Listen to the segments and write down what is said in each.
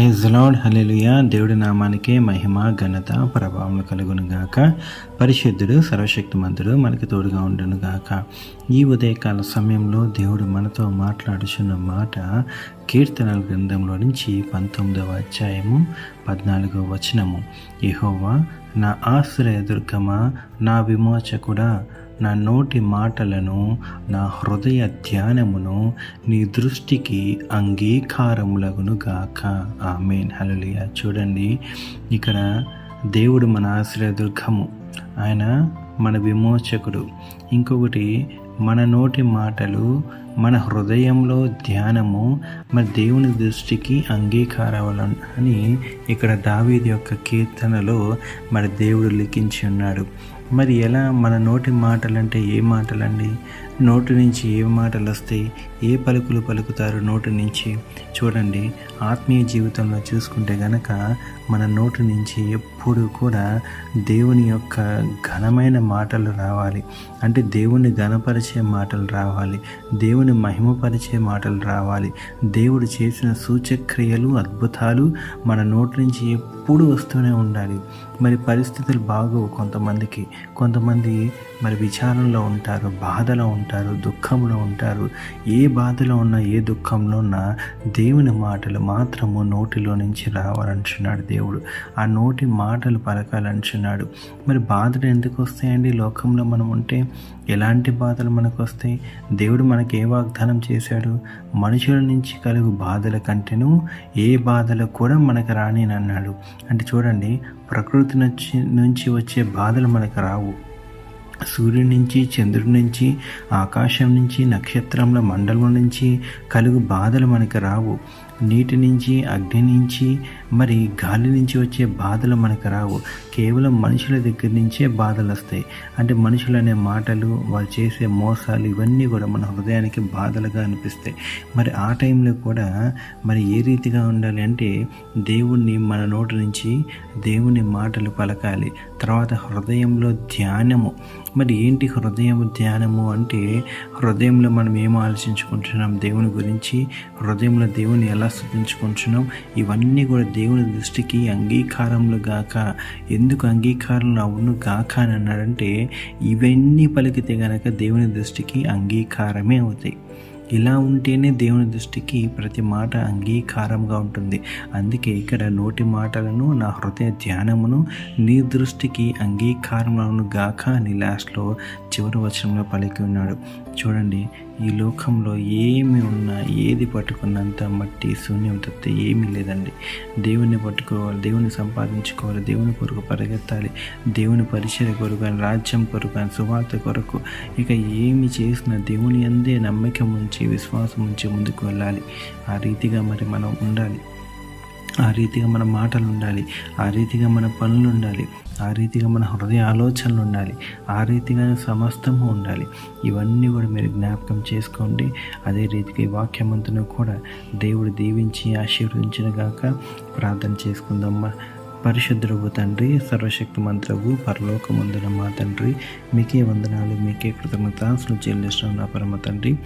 Praise lord hallelujah దేవుడి నామానికే మహిమ ఘనత ప్రభావం కలుగును గాక. పరిశుద్ధుడు సర్వశక్తిమంతుడు మనకి తోడుగా ఉండును గాక. ఈ ఉదయకాల సమయంలో దేవుడు మనతో మాట్లాడుచున్న మాట కీర్తనల గ్రంథంలో నుంచి పంతొమ్మిదవ అధ్యాయము పద్నాలుగవ వచనము. యహోవా నా ఆశ్రయ దుర్గమా నా విమోచకుడా నా నోటి మాటలను నా హృదయ ధ్యానమును నీ దృష్టికి అంగీకారములగును గాక. ఆమెన్. హలలియ చూడండి ఇక్కడ దేవుడు మన ఆశ్రయదుర్గము ఆయన మన విమోచకుడు. ఇంకొకటి మన నోటి మాటలు మన హృదయంలో ధ్యానము మన దేవుని దృష్టికి అంగీకారవల అని ఇక్కడ దావీది యొక్క కీర్తనలో మన దేవుడు లిఖించి ఉన్నాడు. మరి ఎలా మన నోటి మాటలంటే ఏ మాటలండి? నోటి నుంచి ఏ మాటలు వస్తాయి ఏ పలుకులు పలుకుతారు నోటి నుంచి? చూడండి ఆత్మీయ జీవితంలో చూసుకుంటే గనక మన నోటి నుంచి ఎప్పుడు కూడా దేవుని యొక్క ఘనమైన మాటలు రావాలి. అంటే దేవుని ఘనపరిచే మాటలు రావాలి. దేవుని మహిమపరిచే మాటలు రావాలి. దేవుడు చేసిన సూచక్రియలు అద్భుతాలు మన నోటి నుంచి ఎప్పుడు వస్తూనే ఉండాలి. మరి పరిస్థితులు బాగోవు కొంతమందికి. కొంతమంది మరి విచారంలో ఉంటారు బాధలో ఉంటారు దుఃఖంలో ఉంటారు. ఏ బాధలో ఉన్నా ఏ దుఃఖంలో ఉన్నా దేవుని మాటలు మాత్రము నోటిలో నుంచి రావాలంటున్నాడు దేవుడు. ఆ నోటి మాటలు పలకాలంటున్నాడు. మరి బాధలు ఎందుకు వస్తాయండి లోకంలో మనం ఉంటే? ఎలాంటి బాధలు మనకు వస్తాయి? దేవుడు మనకి ఏ వాగ్దానం చేశాడు? మనుషుల నుంచి కలుగు బాధల కంటేను ఏ బాధలు కూడా మనకు రాని అన్నాడు అంటే చూడండి ప్రకృతి నుంచి నుంచి వచ్చే బాధలు మనకు రావు. సూర్యుడి నుంచి చంద్రుడి నుంచి ఆకాశం నుంచి నక్షత్రముల మండలం నుంచి కలుగు బాధలు మనకు రావు. నీటి నుంచి అగ్ని నుంచి మరి గాలి నుంచి వచ్చే బాధలు మనకు రావు. కేవలం మనుషుల దగ్గర నుంచే బాధలు వస్తాయి. అంటే మనుషులు అనే మాటలు వాళ్ళు చేసే మోసాలు ఇవన్నీ కూడా మన హృదయానికి బాధలుగా అనిపిస్తాయి. మరి ఆ టైంలో కూడా మరి ఏ రీతిగా ఉండాలి అంటే దేవుణ్ణి మన నోటి నుంచి దేవుని మాటలు పలకాలి. తర్వాత హృదయంలో ధ్యానము. మరి ఏంటి హృదయం ధ్యానము అంటే హృదయంలో మనం ఏం ఆలోచించుకుంటున్నాం? దేవుని గురించి హృదయంలో దేవుని ఎలా స్థుతించుకుంటున్నాం? ఇవన్నీ కూడా దేవుని దృష్టికి అంగీకారములు గాక. ఎందుకు అంగీకారం అవును గాక అని అన్నాడంటే ఇవన్నీ పలికితే గనక దేవుని దృష్టికి అంగీకారమే అవుతాయి. ఇలా ఉంటేనే దేవుని దృష్టికి ప్రతి మాట అంగీకారంగా ఉంటుంది. అందుకే ఇక్కడ నోటి మాటలను నా హృదయ ధ్యానమును నీ దృష్టికి అంగీకారములను గాక అని లాస్ట్లో చివరి వచనంలో పలికి ఉన్నాడు. చూడండి ఈ లోకంలో ఏమి ఉన్నా ఏది పట్టుకున్నంత మట్టి శూన్యం తప్పితే ఏమీ లేదండి. దేవుని పట్టుకోవాలి దేవుని సంపాదించుకోవాలి దేవుని కొరకు పరిగెత్తాలి దేవుని పరిచయ కొరకు అని రాజ్యం కొరకు అని సువార్త కొరకు ఇక ఏమి చేసినా దేవుని అందే నమ్మకం ఉంచి విశ్వాసం ఉంచి ముందుకు వెళ్ళాలి. ఆ రీతిగా మరి మనం ఉండాలి. ఆ రీతిగా మన మాటలు ఉండాలి ఆ రీతిగా మన పనులు ఉండాలి ఆ రీతిగా మన హృదయ ఆలోచనలు ఉండాలి ఆ రీతిగా సమస్తము ఉండాలి. ఇవన్నీ కూడా మీరు జ్ఞాపకం చేసుకోండి. అదే రీతిగా ఈ వాక్యమంతును కూడా దేవుడు దీవించి ఆశీర్వదించిన గాక ప్రార్థన చేసుకుందాం పరిశుద్ధుడు తండ్రి సర్వశక్తి మంత్రవు పరలోకమందున మా తండ్రి. మీకే వందనాలు మీకే కృతజ్ఞతలు చెల్లిస్తున్నాం నా పరమ తండ్రి.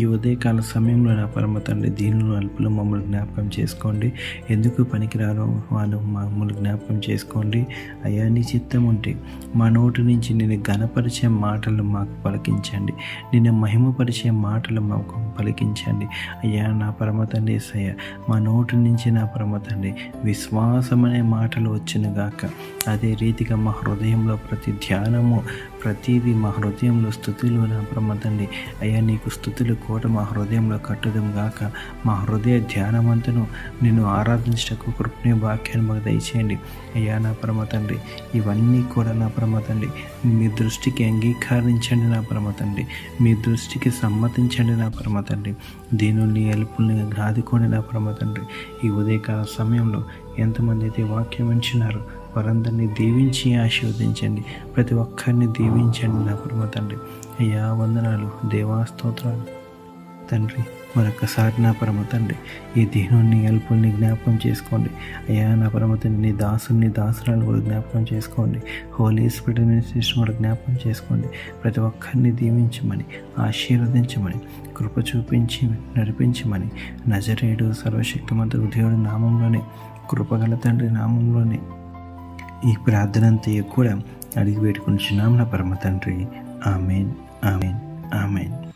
ఈ ఉదయకాల సమయంలో నా పరమ తండ్రి దీనిలో అల్పులు మమ్మల్ని జ్ఞాపకం చేసుకోండి. ఎందుకు పనికిరాను వాళ్ళు మమ్మల్ని జ్ఞాపకం చేసుకోండి. అయ్యా నీ చిత్తం ఉంటే మా నోటి నుంచి నేను ఘనపరిచే మాటలు మాకు పలికించండి. నేను మహిమపరిచే మాటలు మాకు పలికించండి. అయ్యా నా పరమ తండ్రి సయ్యా మా నోటి నుంచి నా పరమ తండ్రి విశ్వాసం అనే మాటలు వచ్చినగాక అదే రీతిగా మా హృదయంలో ప్రతి ధ్యానము ప్రతిదీ మా హృదయంలో స్థుతులు నా అయ్యా నీకు స్థుతులు కూడా మా హృదయంలో కట్టడం గాక. మా హృదయ ధ్యానమంతను నిన్ను ఆరాధించటకు కృపణీయ వాక్యాన్ని మాకు దయచేయండి. అయ్యా నా ప్రమతండి ఇవన్నీ కూడా నా ప్రమతండి మీ దృష్టికి అంగీకరించండి నా ప్రమతండి మీ దృష్టికి సమ్మతించండి నా ప్రమతండి తండ్రి. దీనిని ఎలుపుల్ని ఆదుకోండి నా ప్రమతండి ఈ ఉదయకాల సమయంలో ఎంతమంది అయితే వాక్యం ఉంచినారో వారందరినీ దీవించి ఆశీర్వదించండి. ప్రతి ఒక్కరిని దీవించండి నా కుటుంబ తండ్రి. అయ్యా వందనాలు. దేవాస్తోత్రాలు తండ్రి మరొకసారి నా పరమ తండ్రి ఈ దేహుని అల్పుల్ని జ్ఞాపకం చేసుకోండి. అయ్యా నా పరమ తండ్రి నీ దాసుని దాసురాలు కూడా జ్ఞాపకం చేసుకోండి. హోలీ స్పిరిట్ సిస్టమ్ కూడా జ్ఞాపకం చేసుకోండి. ప్రతి ఒక్కరిని దీవించమని ఆశీర్వదించమని కృప చూపించి నడిపించమని నజరేడు సర్వశక్తిమంతుడు దేవుడి నామంలోనే కృపగల తండ్రి నామంలోనే ఈ ప్రార్థన అంతయు కూడా అడిగి పెట్టుకుంటున్నాం నా పరమ తండ్రి. Amen amen amen.